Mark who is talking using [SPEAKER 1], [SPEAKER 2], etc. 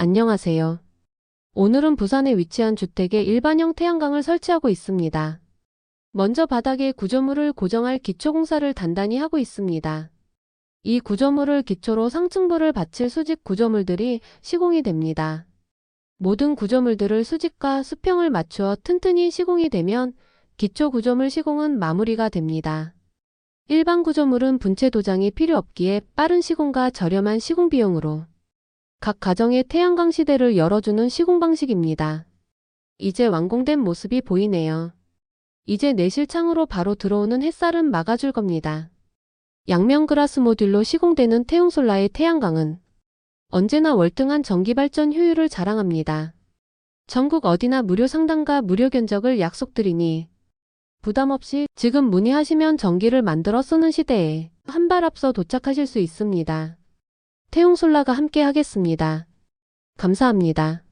[SPEAKER 1] 안녕하세요. 오늘은 부산에 위치한 주택에 일반형 태양광을 설치하고 있습니다. 먼저 바닥에 구조물을 고정할 기초공사를 단단히 하고 있습니다. 이 구조물을 기초로 상층부를 받칠 수직 구조물들이 시공이 됩니다. 모든 구조물들을 수직과 수평을 맞추어 튼튼히 시공이 되면 기초 구조물 시공은 마무리가 됩니다. 일반 구조물은 분체 도장이 필요 없기에 빠른 시공과 저렴한 시공 비용으로 각 가정의 태양광 시대를 열어주는 시공 방식입니다. 이제 완공된 모습이 보이네요. 이제 내실 창으로 바로 들어오는 햇살은 막아줄 겁니다. 양면 그라스 모듈로 시공되는 태용솔라의 태양광은 언제나 월등한 전기 발전 효율을 자랑합니다. 전국 어디나 무료 상담과 무료 견적을 약속드리니 부담 없이 지금 문의하시면 전기를 만들어 쓰는 시대에 한 발 앞서 도착하실 수 있습니다. 태용솔라가 함께 하겠습니다. 감사합니다.